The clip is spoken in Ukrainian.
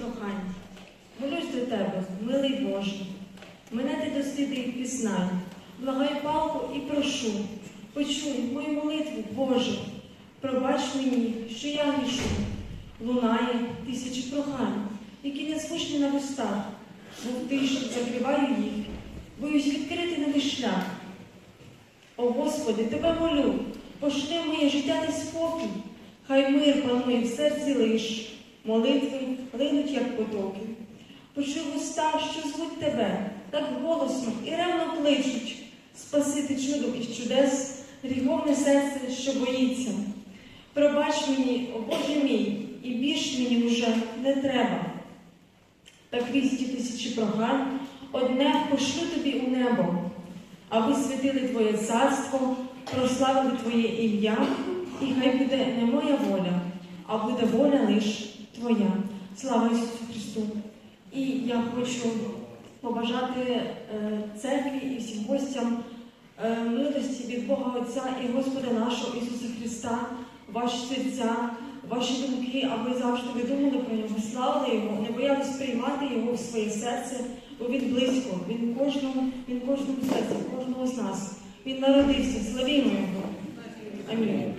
прохань. Молюсь до тебе, милий Боже. Мене ти досліди пізнай. Благаю палку і прошу. Почуй мою молитву, Боже. Пробач мені, що я грішу. Лунає тисячі прохань, які не звучні на вустах, бо в тиші закриваю їх. Боюсь відкрити новий шлях. О Господи, тебе молю, пошли моє життя ти спокій, хай мир панує в серці лиш, молитви линуть, як потоки. Почув уста, що звуть тебе, так голосно і ревно кличуть, спасити чудо із чудес, гріховне серце, що боїться. Пробач мені, о Боже мій, і більш мені вже не треба. Та крізь тисячі програм одне пошлю тобі у небо, аби святили Твоє царство, прославили Твоє ім'я, і хай буде не моя воля, а буде воля лиш Твоя. Слава Ісусу Христу! І я хочу побажати е, церкві і всім гостям е, милості від Бога Отця і Господа нашого Ісуса Христа, ваші серця, ваші думки, аби завжди ви думали про нього, славили Його, не боялись приймати Його в своє серце, бо Він близько, Він кожному, Він кожному серці, кожного з нас. Він народився, славімо Його. Амінь.